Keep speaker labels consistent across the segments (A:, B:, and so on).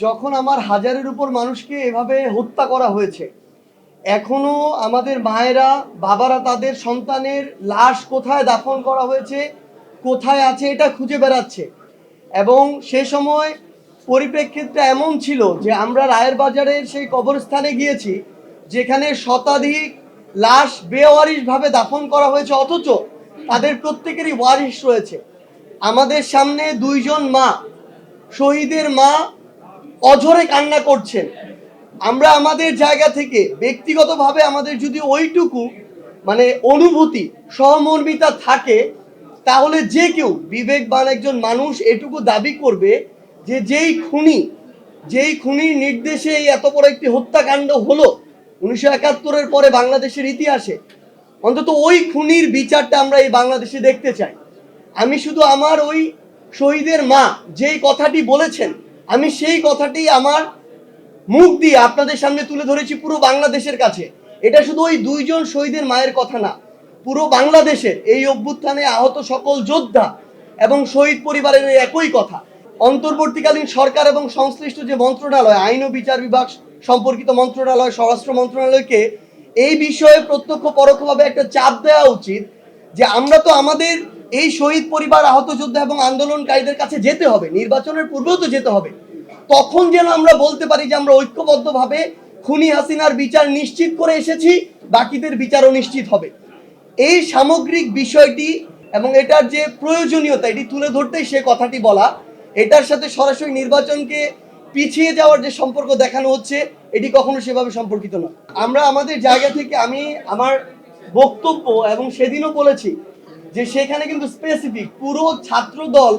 A: যখন আমার হাজারের উপর মানুষকে এভাবে হত্যা করা হয়েছে, এখনও আমাদের মায়েরা, বাবারা তাদের সন্তানের লাশ কোথায় দাফন করা হয়েছে, কোথায় আছে এটা খুঁজে বেড়াচ্ছে। এবং সে সময় পরিপ্রেক্ষিতটা এমন ছিল যে আমরা রায়ের বাজারের সেই কবরস্থানে গিয়েছি, যেখানে শতাধিক লাশ বেওয়ারিশভাবে দাফন করা হয়েছে, অথচ তাদের প্রত্যেকেরই ওয়ারিশ রয়েছে। আমাদের সামনে দুইজন মা, শহীদের মা অঝরে কান্না করছেন। আমরা আমাদের জায়গা থেকে ব্যক্তিগতভাবে আমাদের যদি ওইটুকু মানে অনুভূতি, সহমর্মিতা থাকে, তাহলে যে কেউ বিবেকবান একজন মানুষ এটুকু দাবি করবে যে যেই খুনি, যেই খুনির নির্দেশে এই এত বড় একটি হত্যাকাণ্ড হলো উনিশশো একাত্তরের পরে বাংলাদেশের ইতিহাসে, অন্তত ওই খুনির বিচারটা আমরা এই বাংলাদেশে দেখতে চাই। আমি শুধু আমার ওই শহীদের মা যেই কথাটি বলেছেন আমি সেই কথাটি আমার মুখ দিয়ে আপনাদের সামনে তুলে ধরেছি পুরো বাংলাদেশের কাছে। এটা শুধু ওই দুইজন শহীদের মায়ের কথা না, পুরো বাংলাদেশের এই অভ্যুত্থানে আহত সকল যোদ্ধা এবং শহীদ পরিবারের একই কথা। অন্তর্বর্তীকালীন সরকার এবং সংশ্লিষ্ট যে মন্ত্রণালয়, আইন ও বিচার বিভাগ সম্পর্কিত মন্ত্রণালয়, স্বরাষ্ট্র মন্ত্রণালয়কে এই বিষয়ে প্রত্যক্ষ পরোক্ষভাবে একটা চাপ দেওয়া উচিত যে আমরা তো আমাদের এই শহীদ পরিবার, আহত যোদ্ধা এবং আন্দোলনকারীদের কাছে যেতে হবে, নির্বাচনের পূর্বেও তো যেতে হবে। তখন যেন আমরা বলতে পারি যে আমরা ঐক্যবদ্ধভাবে খুনি হাসিনার বিচার নিশ্চিত করে এসেছি, বাকিদের বিচারও নিশ্চিত হবে। এই সামগ্রিক বিষয়টি এবং এটার যে প্রয়োজনীয়তা, এটি তুলে ধরতেই সে কথাটি বলা, এটার সাথে সরাসরি নির্বাচনকে পিছিয়ে যাওয়ার যে সম্পর্ক দেখানো হচ্ছে, এটি কখনো সেভাবে সম্পর্কিত নয়। আমরা আমাদের জায়গা থেকে আমি আমার বক্তব্য এবং সেদিনও বলেছি যে সেখানে কিন্তু স্পেসিফিক পুরো ছাত্র দল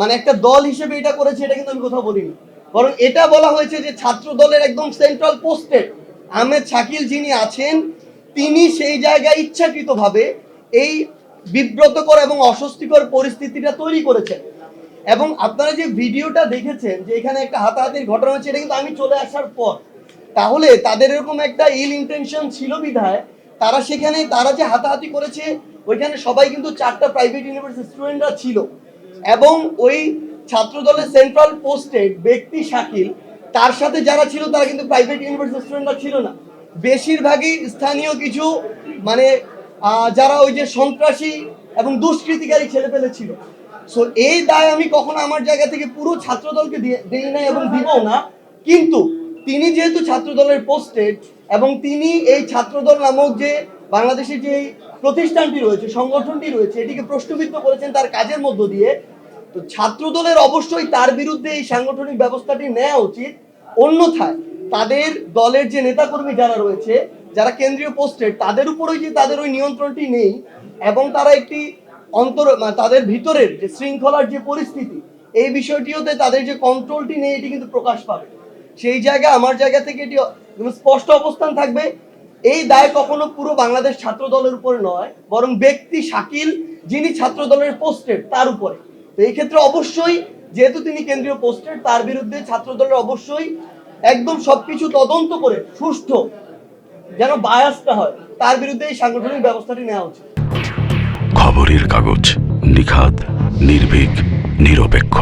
A: মানে একটা দল হিসেবে এটা করেছে, এটা কিন্তু আমি কোথাও বলিনি। বরং এটা বলা হয়েছে যে ছাত্র দলের একদম সেন্ট্রাল পোস্টে আহমেদ শাকিল যিনি আছেন, তিনি সেই জায়গায় ইচ্ছাকৃতভাবে এই বিব্রতকর এবং অস্বস্তিকর পরিস্থিতিটা তৈরি করেছেন। এবং আপনারা যে ভিডিওটা দেখেছেন, যে এখানে একটা হাতাহাতির ঘটনা হচ্ছে এটা কিন্তু আমি চলে আসার পর। তাহলে তাদের এরকম একটা ইল ইন্টেনশন ছিল বিধায় তারা সেখানে, তারা যে হাতাহাতি করেছে, ওইখানে সবাই কিন্তু চারটা প্রাইভেট ইউনিভার্সিটি স্টুডেন্টরা ছিল। এবং ওই ছাত্র দলের সেন্ট্রাল পোস্টেড ব্যক্তি শাকিল, তার সাথে যারা ছিল, তারা কিন্তু প্রাইভেট ইউনিভার্সিটি স্টুডেন্টরা ছিল না। বেশিরভাগই স্থানীয় কিছু মানে যারা ওই যে সন্ত্রাসী এবং দুষ্কৃতিকারী ছেলে পেলে ছিল। সো এই দায় আমি কখনো আমার জায়গা থেকে পুরো ছাত্র দলকে দিয়ে- দেই না এবং দিব না। কিন্তু, তিনি যেহেতু ছাত্র দলের পোস্টেড এবং তিনি এই ছাত্রদল নামক যে বাংলাদেশের যে প্রতিষ্ঠানটি রয়েছে, সংগঠনটি রয়েছে, এটিকে প্রশ্নবিদ্ধ করেছেন তার কাজের মধ্য দিয়ে। তো ছাত্রদলের অবশ্যই তার বিরুদ্ধে এই সাংগঠনিক ব্যবস্থাটি নেওয়া উচিত। অন্যথায় তাদের দলের যে নেতাকর্মী যারা রয়েছে, যারা কেন্দ্রীয় পোস্টেড, তাদের উপরেই যে তাদের ওই নিয়ন্ত্রণটি নেই এবং তারা একটি অন্তর তাদের ভিতরের যে শৃঙ্খলার যে পরিস্থিতি, এই বিষয়টিওতে তাদের যে কন্ট্রোলটি নেই, এটি কিন্তু প্রকাশ পাবে সেই জায়গা আমার জায়গা থেকে এটি স্পষ্ট অবস্থান থাকবে। এই দায় কখনো পুরো বাংলাদেশ ছাত্র দলের উপরে নয়, বরং ব্যক্তি শাকিল যিনি ছাত্র দলের পোস্টেড তার উপরে। তো এই ক্ষেত্রে অবশ্যই, যেহেতু তিনি কেন্দ্রীয় পোস্টেড তার বিরুদ্ধে ছাত্র দলের অবশ্যই একদম সবকিছু তদন্ত করে সুষ্ঠু যেন বায়াসটা হয়, তার বিরুদ্ধে এই সাংগঠনিক ব্যবস্থাটি নেওয়া উচিত।
B: খবরের কাগজ নিখাদ, নির্ভীক, নিরপেক্ষ।